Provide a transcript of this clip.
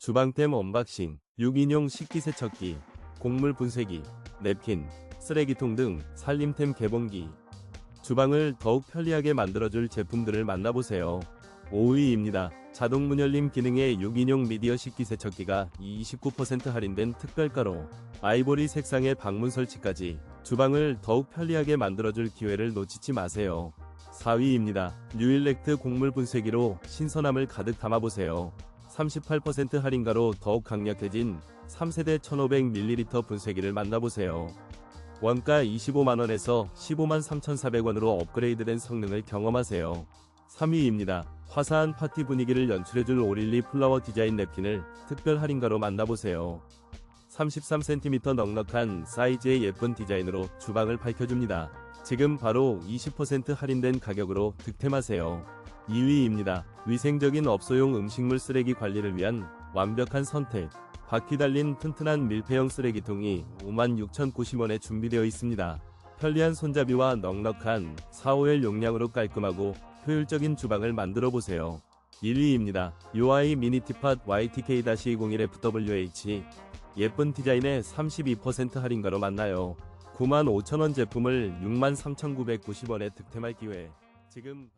주방템 언박싱, 유기용 식기세척기, 곡물 분쇄기, 냅킨, 쓰레기통 등 살림템 개봉기. 주방을 더욱 편리하게 만들어줄 제품들을 만나보세요. 5위입니다. 자동 문열림 기능의 유기용 미디어 식기세척기가 29% 할인된 특별가로 아이보리 색상의 방문 설치까지 주방을 더욱 편리하게 만들어줄 기회를 놓치지 마세요. 4위입니다. 뉴일렉트 곡물 분쇄기로 신선함을 가득 담아보세요. 38% 할인가로 더욱 강력해진 3세대 1500ml 분쇄기를 만나보세요. 원가 25만원에서 15만 3,400원으로 업그레이드된 성능을 경험하세요. 3위입니다. 화사한 파티 분위기를 연출해줄 오릴리 플라워 디자인 냅킨을 특별 할인가로 만나보세요. 33cm 넉넉한 사이즈의 예쁜 디자인으로 주방을 밝혀줍니다. 지금 바로 20% 할인된 가격으로 득템하세요. 2위입니다. 위생적인 업소용 음식물 쓰레기 관리를 위한 완벽한 선택. 바퀴 달린 튼튼한 밀폐형 쓰레기통이 56,090원에 준비되어 있습니다. 편리한 손잡이와 넉넉한 4호L 용량으로 깔끔하고 효율적인 주방을 만들어 보세요. 1위입니다. UI 미니 티팟 YTK-201FWH 예쁜 디자인의 32% 할인가로 만나요. 95,000원 제품을 63,990원에 득템할 기회. 지금